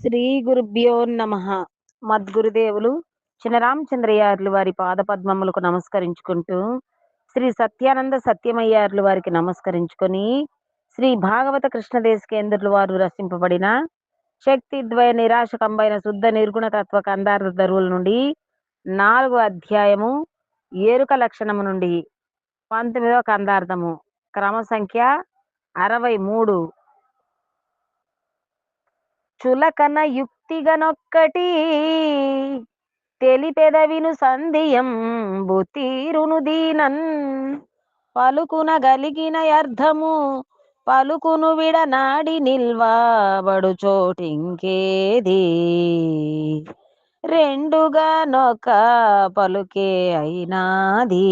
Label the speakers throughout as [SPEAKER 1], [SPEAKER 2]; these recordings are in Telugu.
[SPEAKER 1] శ్రీ గురుభ్యో నమ. మద్గురుదేవులు చినరామచంద్రయ్యార్లు వారి పాద పద్మములకు నమస్కరించుకుంటూ శ్రీ సత్యానంద సత్యమయ్యార్లు వారికి నమస్కరించుకొని శ్రీ భాగవత కృష్ణదేశకేంద్రులు వారు రచింపబడిన శక్తి ద్వయ నిరాశకంబైన శుద్ధ నిర్గుణ తత్వ కందార్థ ధరువుల నుండి నాలుగు అధ్యాయము ఏరుక లక్షణము నుండి పంతొమ్మిదవ కందార్థము. క్రమ సంఖ్య అరవై మూడు. చులకన యుక్తిగనొక్కటి తెలిపెదవిను సంధియం బుతీరును దీనన్. పలుకున గలిగిన అర్థము పలుకును విడనాడి నిల్వబడు చోటింకేది? రెండుగా నొక పలుకే అయినాది.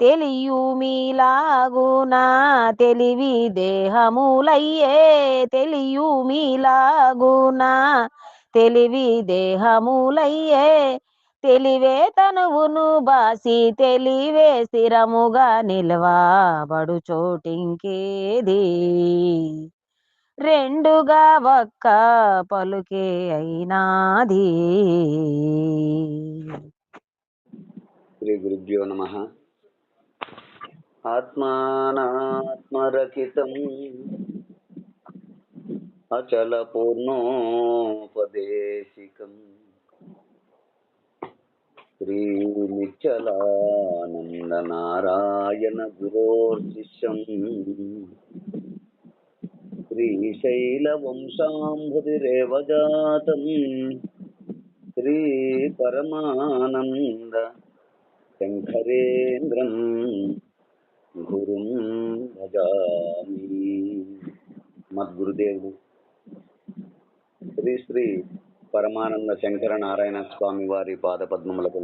[SPEAKER 1] తెలియు మీలాగునా తెలివి దేహములయ్యే తెలియు మీలాగునా తెలివి దేహములయ్యే తెలివే తనువును బాసి తెలివే స్థిరముగా నిల్వబడు చోటింకేది? రెండుగా ఒక్క పలుకే అయినాది.
[SPEAKER 2] శ్రీ గురుభ్యో నమ. ఆత్మానాత్మరకితం అచల పూర్ణోపదేశికం శ్రీ నిచ్చలానంద గురోర్శిష్యం శ్రీశైల వంశాంభుతిరేవ జాతం శ్రీ పరమానంద శంకరేంద్రం గురుం భజామి. మద్గురుదేవుడు. శ్రీ శ్రీ పరమానంద శంకర నారాయణ స్వామి వారి పాద పద్మములకు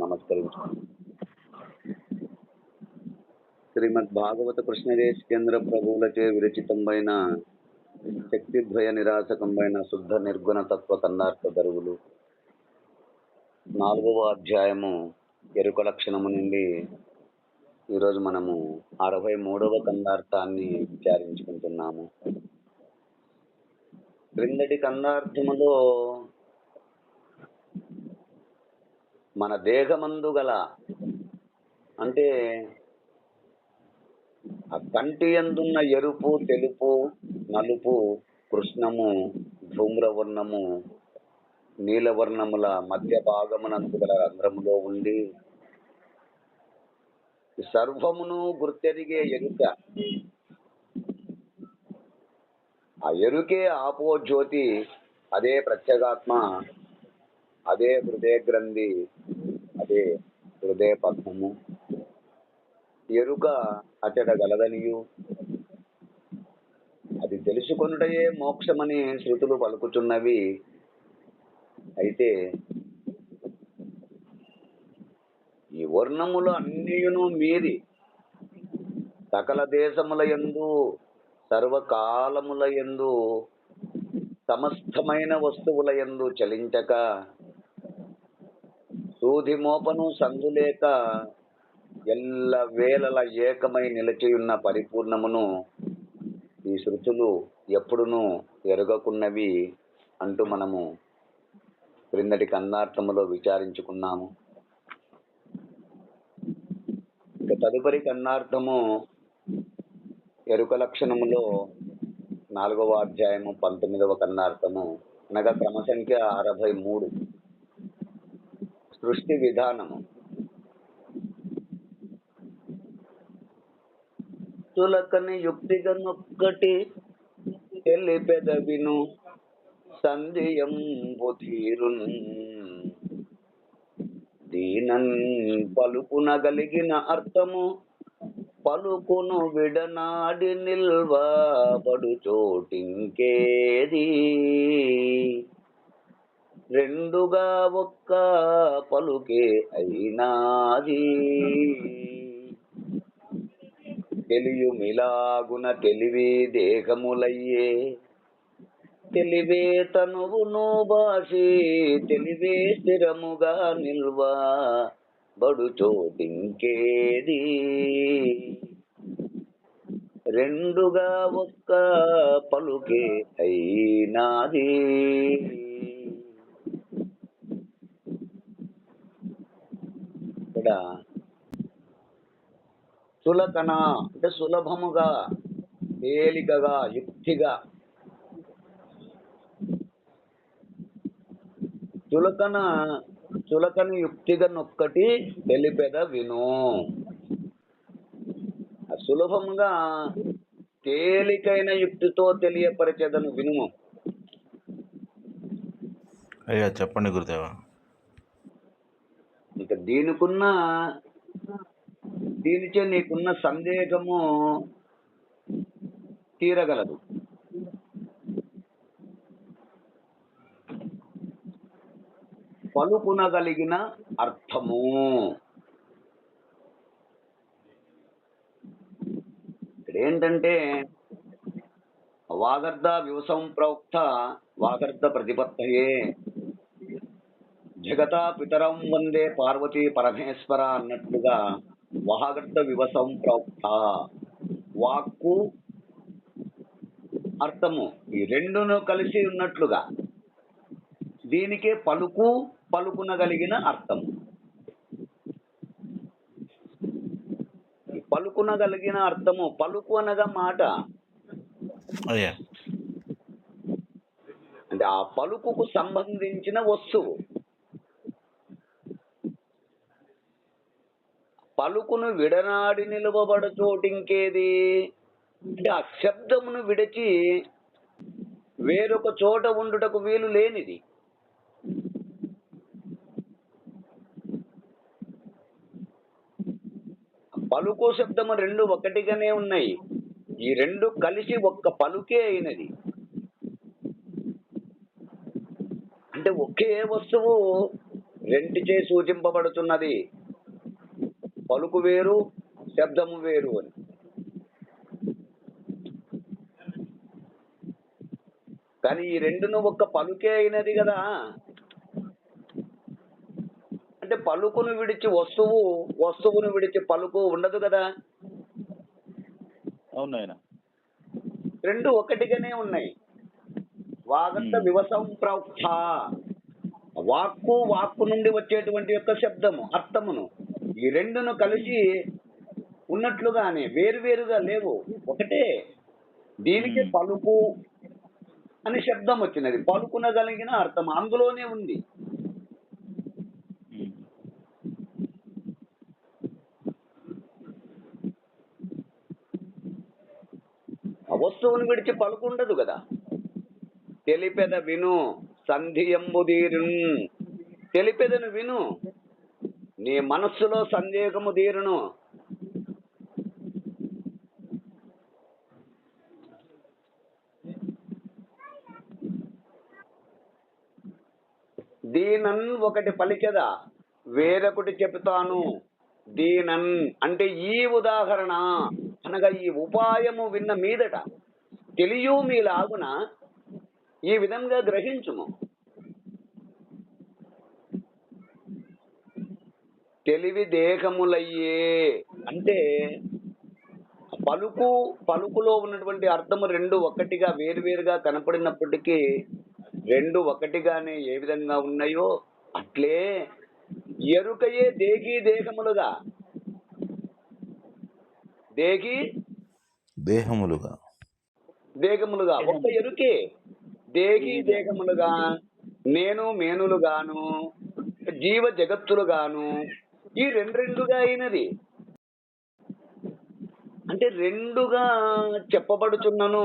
[SPEAKER 2] శ్రీమద్ భాగవత కృష్ణదేశ్ కేంద్ర ప్రభువులచే విరచితంబైన శక్తిద్వయ నిరాశకంబైన శుద్ధ నిర్గుణ తత్వ కందార్థ దరువులు. నాలుగవ అధ్యాయము ఎరుక లక్షణము నుండి ఈరోజు మనము అరవై మూడవ కందార్థాన్ని విచారించుకుంటున్నాము క్రిందటి కందార్థములో మన దేహమందు గల అంటే ఆ కంటి ఎందున్న ఎరుపు తెలుపు నలుపు కృష్ణము ధూమ్రవర్ణము నీలవర్ణముల మధ్య భాగమునందు గల రంధ్రములో ఉండి సర్వమును గుర్తెరిగే ఎరుక. ఆ ఎరుకే ఆపో జ్యోతి అదే ప్రత్యేగాత్మ అదే హృదయ గ్రంథి అదే హృదయ పద్మము. ఎరుక అతడ గలదనియు అది తెలుసుకొనుటయే మోక్షమని శృతులు పలుకుచున్నవి. అయితే ఈ వర్ణములు అన్నియును మీరి సకల దేశముల యందు సర్వకాలముల యందు సమస్తమైన వస్తువుల యందు చలించక సూది మోపను సందులేక ఎల్ల వేళల ఏకమై నిలిచియున్న పరిపూర్ణమును ఈ శృతులు ఎప్పుడునూ ఎరగకున్నవి అంటూ మనము క్రిందటి కన్నార్థములో విచారించుకున్నాము ఇక తదుపరి కన్నార్థము ఎరుక లక్షణములో నాలుగవ అధ్యాయము పంతొమ్మిదవ కన్నార్థము. అనగా క్రమ సంఖ్య అరవై మూడు. సృష్టి విధానము. తులకని యుక్తిగా నొక్కటి తెలిపెదవిను సంధియం బుధీరున్ దీనన్ పలుకునగలిగిన అర్థము పలుకును విడనాడి నిల్వబడు చోటింకేది? రెండుగా ఒక్క పలుకే అయినాది. తెలియుమిలాగున తెలివి దేహములయ్యే తెలివే తనువును బాసి తెలివే స్థిరముగా నిల్వ బడు చోటింకేది? రెండుగా ఒక్క పలుకే అయినాది. ఇక్కడ చులకన అంటే సులభముగా తేలికగా యుక్తిగా చులకన చులకన యుక్తిగా నొక్కటి తెలిపెద విను. సులభంగా తేలికైన యుక్తితో తెలియపరిచేదను వినుము.
[SPEAKER 3] అయ్యా చెప్పండి గురుదేవా.
[SPEAKER 2] ఇక దీనికున్న దీనిచే నీకున్న సందేహము తీరగలదు. పలుకునగలిగిన అర్థము. ఏంటంటే వాగర్ధ వివసం ప్రోక్త వాగర్ధ ప్రతిపత్తయే. జగతా పితరం వందే పార్వతీ పరమేశ్వర అన్నట్లుగా వాగర్ధ వివసం ప్రోక్త వాక్కు అర్థము. ఈ రెండును కలిసి ఉన్నట్లుగా దీనికే పలుకు పలుకునగలిగిన అర్థము ఈ పలుకునగలిగిన అర్థము పలుకు అనగా మాట. అంటే ఆ పలుకుకు సంబంధించిన వస్తువు. పలుకును విడనాడి నిలువబడ చోటింకేది? అంటే ఆ శబ్దమును విడిచి వేరొక చోట ఉండుటకు వీలు లేనిది. పలుకు శబ్దము రెండు ఒకటిగానే ఉన్నాయి. ఈ రెండు కలిసి ఒక్క పలుకే అయినది. అంటే ఒకే వస్తువు రెంటిచే సూచింపబడుతున్నది. పలుకు వేరు శబ్దము వేరు అని. కానీ ఈ రెండును ఒక్క పలుకే అయినది కదా. పలుకును విడిచి వస్తువు వస్తువును విడిచి పలుకు ఉండదు కదా?
[SPEAKER 3] అవును ఆయన
[SPEAKER 2] రెండు ఒకటిగానే ఉన్నాయి. వాగంత. వివసం ప్రౌక్త వాక్కు వాక్కు నుండి వచ్చేటువంటి యొక్క శబ్దము అర్థమును ఈ రెండును కలిసి ఉన్నట్లుగానే వేరువేరుగా లేవు. ఒకటే దీనికి. పలుకు అని శబ్దం వచ్చినది. పలుకునగలిగిన అర్థం అందులోనే ఉంది. వస్తువును విడిచి పలుకుండదు కదా. తెలిపెద విను సంధియంబుదీరు తెలిపెదను విను నీ మనస్సులో సందేహము తీరును. దీనన్ ఒకటి పలికెదా వేరొకటి చెబుతాను. దీనన్ అంటే ఈ ఉదాహరణ అనగా ఈ ఉపాయము విన్న మీదట. తెలియు మీలాగున ఈ విధంగా గ్రహించుము. తెలివి దేహములయ్యే అంటే పలుకు పలుకులో ఉన్నటువంటి అర్థము రెండు ఒకటిగా వేరువేరుగా కనపడినప్పటికీ రెండు ఒకటిగానే ఏ విధంగా ఉన్నాయో అట్లే ఎరుకయే దేహీ దేహములుగా. దేహి
[SPEAKER 3] దేహములుగా.
[SPEAKER 2] దేహములుగా ఒక్క ఎరుకే. దేహి దేహములుగా నేను మేనులుగాను జీవ జగత్తులుగాను ఈ రెండు రెండుగా అయినది. అంటే రెండుగా చెప్పబడుచున్నను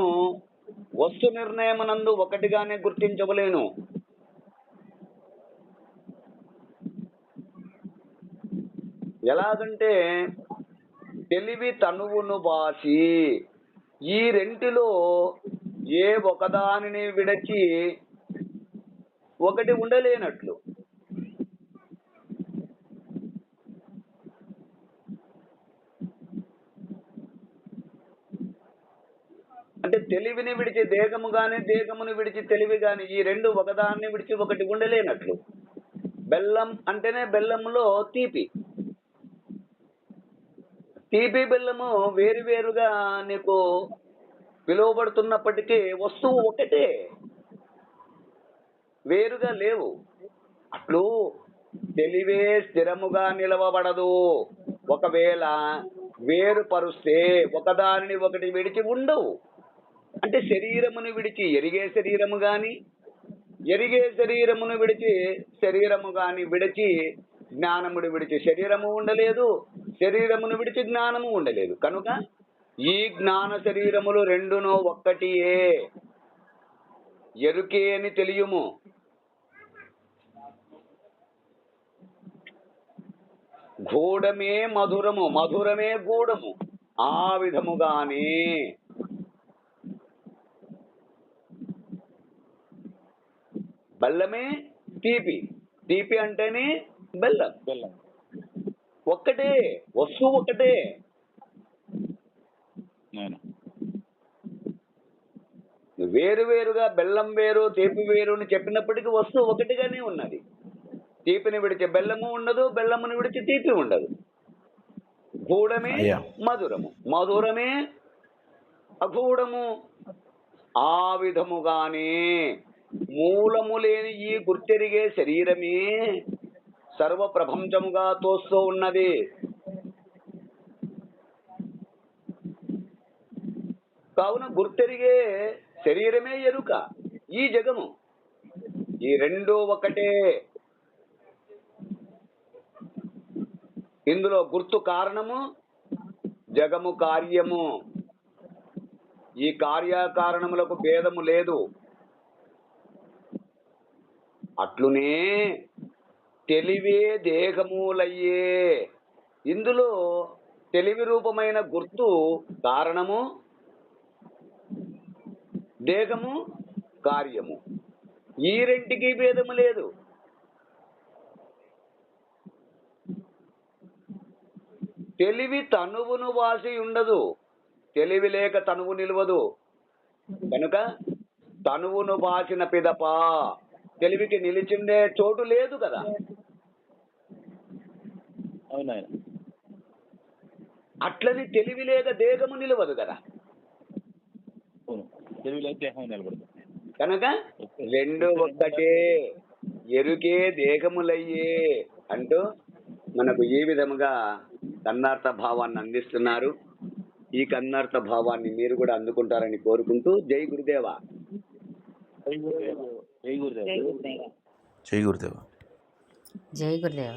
[SPEAKER 2] వస్తు నిర్ణయమునందు ఒకటిగానే గుర్తించవలేను ఎలాగంటే తెలివి తనువును బాసి ఈ రెంటిలో ఏ ఒకదానిని విడచి ఒకటి ఉండలేనట్లు. అంటే తెలివిని విడిచి దేహము గాని దేహమును విడిచి తెలివి గాని ఈ రెండు ఒకదాన్ని విడిచి ఒకటి ఉండలేనట్లు. బెల్లం అంటేనే బెల్లంలో తీపి. తీపి బెల్లము వేరు వేరుగా నీకు పిలువబడుతున్నప్పటికీ వస్తువు ఒకటే వేరుగా లేవు. అట్లు తెలివే స్థిరముగా నిలవబడదు. ఒకవేళ వేరుపరుస్తే ఒకదానిని ఒకటి విడిచి ఉండవు. అంటే శరీరమును విడిచి ఎరిగే శరీరము గాని ఎరిగే శరీరమును విడిచి శరీరము గాని విడిచి జ్ఞానముడు విడిచి శరీరము ఉండలేదు శరీరమును విడిచి జ్ఞానము ఉండలేదు. కనుక ఈ జ్ఞాన శరీరములు రెండును ఒక్కటియే. ఎరుకే అని తెలియము. గూఢమే మధురము మధురమే గూఢము. ఆ విధముగానే. బల్లమే తీపి. తీపి అంటేనే బెల్లం.
[SPEAKER 4] బెల్లం.
[SPEAKER 2] ఒక్కటే వస్తువు ఒకటే వేరు వేరుగా బెల్లం వేరు తీపి వేరు అని చెప్పినప్పటికీ వస్తువు ఒకటిగానే ఉన్నది. తీపిని విడిచి బెల్లము ఉండదు బెల్లముని విడిచి తీపి ఉండదు. గూఢమే. మధురము. మధురమే అగూఢము ఆ విధముగానే మూలము లేని ఈ గుర్తెరిగే శరీరమే సర్వ ప్రపంచముగా తోస్తూ ఉన్నది. కావున గుర్తెరిగే శరీరమే ఎరుక ఈ జగము. ఈ రెండు ఒకటే. ఇందులో గుర్తు కారణము జగము కార్యము. ఈ కార్యకారణములకు భేదము లేదు. అట్లునే తెలివే దేహములయ్యే. ఇందులో తెలివి రూపమైన గుర్తు కారణము దేహము కార్యము. ఈ రెంటికి భేదము లేదు. తెలివి తనువును వాసి ఉండదు. తెలివి లేక తనువు నిలవదు. కనుక తనువును వాసిన పిదప తెలివికి నిలిచిండే చోటు లేదు కదా.
[SPEAKER 4] అవును ఆయన
[SPEAKER 2] అట్లని తెలివి లేక దేహము నిలవదు కదా.
[SPEAKER 4] అవును. తెలుగులో దేహం నిలబడదు.
[SPEAKER 2] కనుక రెండు ఒక్కటే ఎరుకే దేహములయ్యే అంటూ మనకు ఈ విధముగా కన్నార్థ భావాన్ని అందిస్తున్నారు. ఈ కన్నార్థ భావాన్ని మీరు కూడా అందుకుంటారని కోరుకుంటూ జై గురుదేవా.
[SPEAKER 4] జై గురుదేవ. జై గురుదేవ.
[SPEAKER 3] జై గురుదేవ.
[SPEAKER 1] జై గురుదేవ.